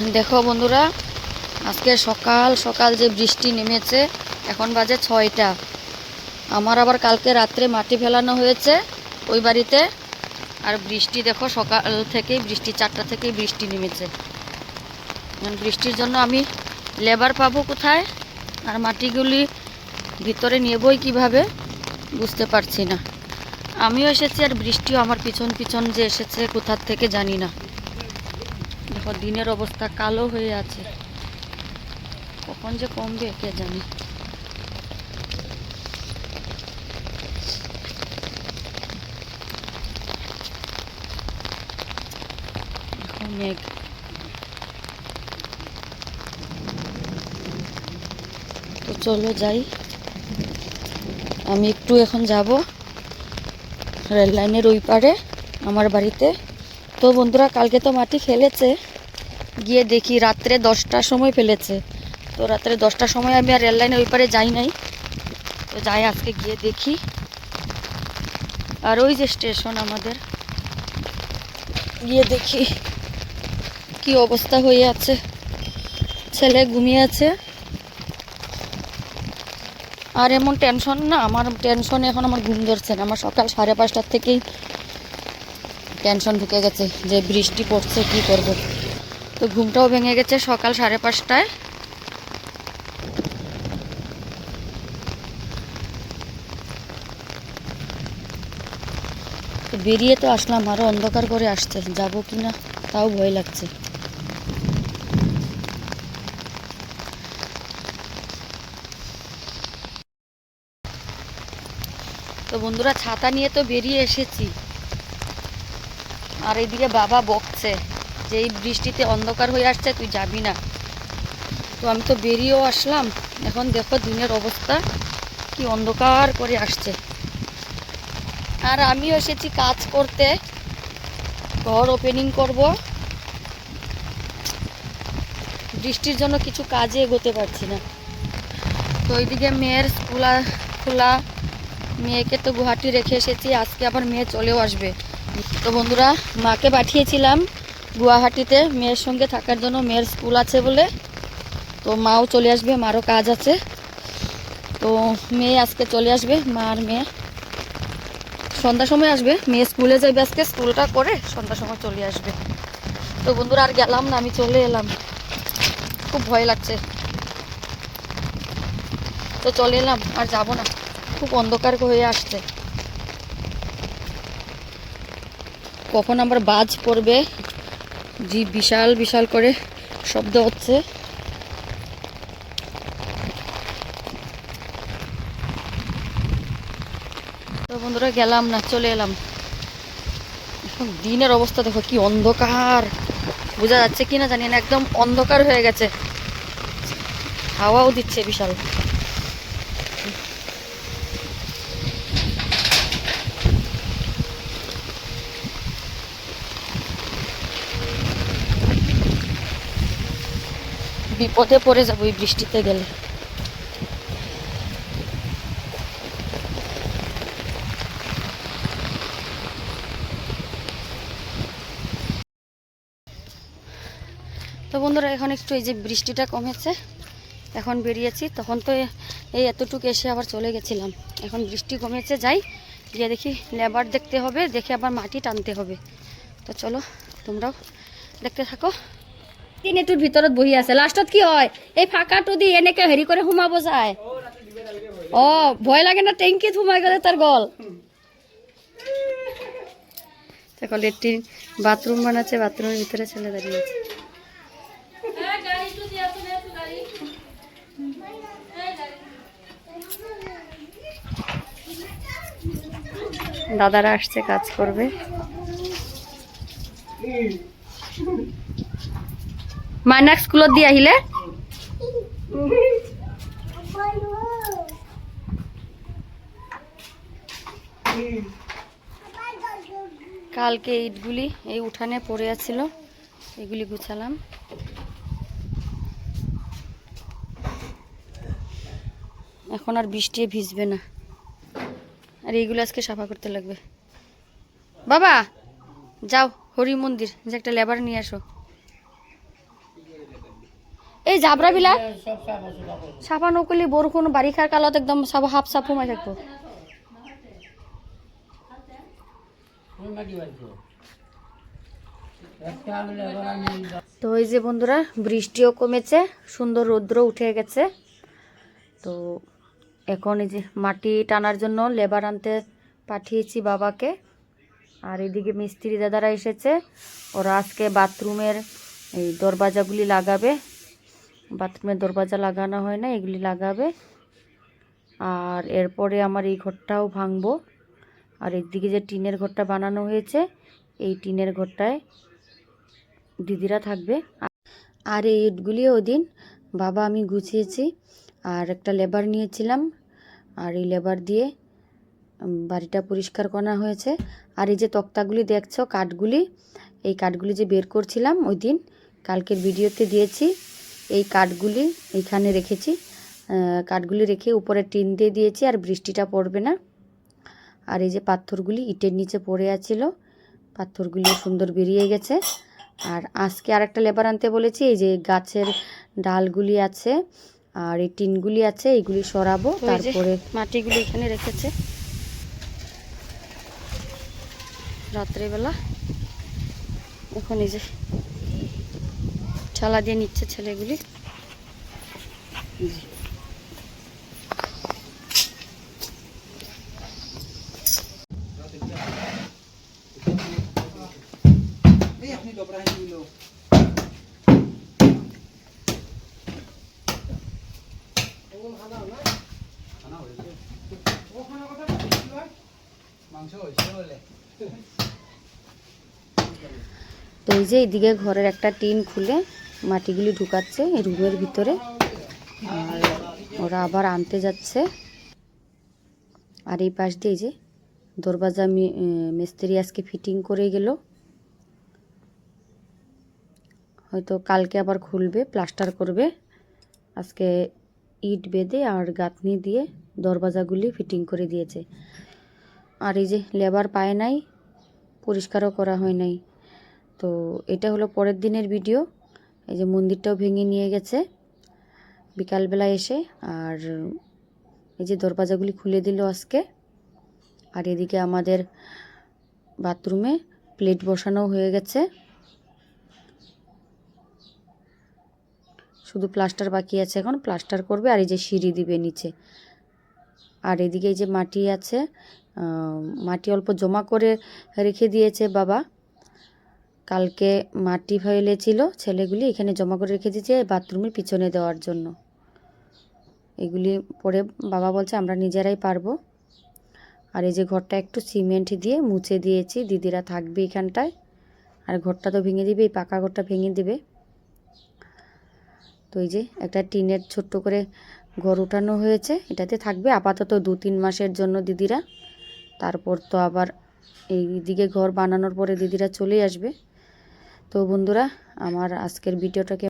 দেখো বন্ধুরা, আজকে সকাল সকাল যে বৃষ্টি নেমেছে, এখন বাজে ছয়টা। আমার আবার কালকে রাত্রে মাটি ফেলানো হয়েছে ওই বাড়িতে। আর বৃষ্টি দেখো, সকাল থেকেই বৃষ্টি, চারটা থেকেই বৃষ্টি নেমেছে। বৃষ্টির জন্য আমি লেবার পাবো কোথায়? আর মাটিগুলি ভিতরে নেবই কীভাবে? বুঝতে পারছি না। আমিও এসেছি আর বৃষ্টিও আমার পিছন পিছন যে এসেছে কোথার থেকে জানি না। দেখো, দিনের অবস্থা কালো হয়ে আছে। কখন যে কমবে, কে জানি। মেঘ। তো চলো যাই। আমি একটু এখন যাব রেল লাইনের ওই পারে আমার বাড়িতে। তো বন্ধুরা, কালকে তো মাটি ফেলেছে। গিয়ে দেখি রাত্রে দশটার সময় ফেলেছে। তো রাত্রে দশটার সময় আমি আর রেল লাইনের ওই পারে যাই নাই। তো যাই আজকে গিয়ে দেখি। আর ওই যে স্টেশন আমাদের। গিয়ে দেখি কি অবস্থা হয়ে আছে। ছেলে ঘুমিয়ে আছে। আর এমন টেনশন না, আমার টেনশন এখন আমার ঘুম ধরছে না। আমার সকাল সাড়ে পাঁচটার থেকেই টেনশন ঢুকে গেছে যে বৃষ্টি পড়ছে, কি করব? তো ঘুমটাও ভেঙে গেছে সকাল সাড়ে পাঁচটায়। বেরিয়ে তো আসলাম আরও অন্ধকার করে আসছে, যাব কি না, তাও ভয় লাগছে। তো বন্ধুরা, ছাতা নিয়ে তো বেরিয়ে এসেছি। আর এদিকে বাবা বকছে। যে এই বৃষ্টিতে অন্ধকার হয়ে আসছে, তুই যাবি না। তো আমি তো বেরিয়েও আসলাম। এখন দেখো দিনের অবস্থা, কি অন্ধকার করে আসছে। আর আমিও এসেছি কাজ করতে। ঘর ওপেনিং করব। বৃষ্টির জন্য কিছু কাজে এগোতে পারছি না। তো ওইদিকে মেয়ের স্কুল খোলা। মেয়েকে তো গুহাটি রেখে এসেছি, আজকে আবার মেয়ে চলেও আসবে। তো বন্ধুরা, মাকে পাঠিয়েছিলাম। গুয়াহাটিতে মেয়ের সঙ্গে থাকার জন্য মেয়ের স্কুল আছে বলে। তো মাও চলে আসবে, মারও কাজ আছে। তো মেয়ে আজকে চলে আসবে, মা আর মেয়ে। সন্ধ্যার সময় আসবে, মেয়ে স্কুলে যাবে আজকে, স্কুলটা করে সন্ধ্যার সময় চলে আসবে। তো বন্ধুরা, আর গেলাম না, আমি চলে এলাম। খুব ভয় লাগছে। তো চলে এলাম, আর যাব না। খুব অন্ধকার হয়ে আসছে। কখন আবার বাজ পড়বে জি, বিশাল বিশাল করে শব্দ হচ্ছে। তো বন্ধুরা, গেলাম না, চলে এলাম। এখন দিনের অবস্থা, দেখো কি অন্ধকার। বোঝা যাচ্ছে কি না জানি না, একদম অন্ধকার হয়ে গেছে। হাওয়াও দিচ্ছে বিশাল। বিপদে পড়ে যাব এই বৃষ্টিতে গেলে। তো বন্ধুরা, এখন একটু এই যে বৃষ্টিটা কমেছে, এখন বেরিয়েছি। তখন তো এই এতটুকু এসে আবার চলে গেছিলাম। এখন বৃষ্টি কমেছে, যাই, গিয়ে দেখি লেবার দেখতে হবে, দেখে আবার মাটি টানতে হবে। তো চলো, তোমরাও দেখতে থাকো। তিন এটুর ভিতৰত বহি আছে। লাষ্টত কি হয়? এই ফাঁকাটো দি এনেকে হেৰি কৰি সোমাব যায়। অ, ভয় লাগে না, টেংকিত সোমাই গ'লে তাৰ গ'ল। দেখো লেট্রিন বাথরুম বানাচ্ছে বাথরুমের ভিতরে ছেলে দাঁড়িয়ে আছে। দাদারা আসছে, কাজ করবে। মাইনাক স্কুলত দি আহিলে? কালকে ইটগুলি এই উঠানে পড়ে আছিল, এগুলি গুছালাম। এখন আর বৃষ্টি ভিজবে না। আর এইগুলো আজকে সাফা করতে লাগবে। বাবা, যাও হরি মন্দির যে একটা লেবার নিয়ে আসো। এই জাবরা বিলাক? সব চাপ আছে কাপড় চাফা নকৰিলে বৰষুণ বাৰিষাৰ কালত একদম চাব সাপ চাপ সোমাই থাকিব। আমি তো এই যে বন্ধুরা বৃষ্টিও কমেছে সুন্দর রৌদ্র উঠে গেছে। তো এখন এই যে মাটি টানার জন্য লেবার আনতে পাঠিয়েছি বাবাকে। আর এদিকে মিস্ত্রি দাদারা এসেছে। ওরা আজকে বাথরুমের এই দরওয়াজাগুলি লাগাবে। বাথরুমের দরওয়াজা লাগানো হয় না, এগুলি লাগাবে। আর এরপরে আমার এই ঘরটাও ভাঙবো। আর একদিকে যে টিনের ঘরটা বানানো হয়েছে, এই টিনের ঘরটায় দিদিরা থাকবে। আর এই ইটগুলি ওদিন বাবা আমি গুছিয়েছি, আর একটা লেবার নিয়েছিলাম। আর এই লেবার দিয়ে বাড়িটা পরিষ্কার করা হয়েছে। আর এই যে তক্তাগুলি দেখছ, কাঠগুলি, এই কাঠগুলি যে বের করছিলাম ওই দিন, কালকের ভিডিওতে দিয়েছি। এই কাঠগুলি এইখানে রেখেছি। কাঠগুলি রেখে উপরে টিন দিয়ে দিয়েছি আর বৃষ্টিটা পড়বে না। আর এই যে পাথরগুলি ইটের নিচে পড়ে আছিল পাথরগুলি সুন্দর বেরিয়ে গেছে। আর আজকে আরেকটা লেবার আনতে বলেছি এই যে গাছের ডালগুলি আছে আর এই টিনগুলি আছে এইগুলি সরাবো তারপরে মাটিগুলি এখানে রেখেছে। রাত্রেবেলা। এখন এই যে ঠালা দিয়ে নিচ্ছে ছেলেগুলি। তো এই যে এইদিকে ঘরের একটা টিন খুলে মাটিগুলি ঢুকাচ্ছে এই রুমের ভিতরে। আর ওরা আবার আনতে যাচ্ছে। আর এই পাশ দিয়ে যে দরবাজা মিস্ত্রি আজকে ফিটিং করে গেল। হয়তো কালকে আবার খুলবে, প্লাস্টার করবে। আজকে ইট বেঁধে আর গাঁথনি দিয়ে দরবাজাগুলি ফিটিং করে দিয়েছে। আর এই যে লেবার পায় নাই, পরিষ্কারও করা হয় নাই। তো এটা হলো পরের দিনের ভিডিও। এই যে মন্দিরটাও ভেঙে নিয়ে গেছে। বিকালবেলা এসে আর এই যে দরজাগুলি খুলে দিল আজকে। আর এদিকে আমাদের বাথরুমে প্লেট বসানো হয়ে গেছে। শুধু প্লাস্টার বাকি আছে এখন, প্লাস্টার করবে আর এই যে সিঁড়ি দিবে নিচে। আর এদিকে এই যে মাটি আছে মাটি অল্প জমা করে রেখে দিয়েছে বাবা। কালকে মাটি ফেলেছিল ছেলেগুলি, এখানে জমা করে রেখে দিয়েছে বাথরুমের পিছনে দেওয়ার জন্য। এগুলি পরে বাবা বলছে, আমরা নিজেরাই পারব। আর এই যে ঘরটা একটু সিমেন্ট দিয়ে মুছে দিয়েছি, দিদিরা থাকবে এখানটায়। আর ঘরটা তো ভেঙে দিবে, এই পাকা ঘরটা ভেঙে দিবে। তো এই যে একটা টিনের ছোট্ট করে ঘর উঠানো হয়েছে, এটাতে থাকবে আপাতত দু তিন মাসের জন্য দিদিরা। তারপর তো আবার এই দিকে ঘর বানানোর পরে দিদিরা চলেই আসবে। তো বন্ধুরা আমার আজকের ভিডিওটাকে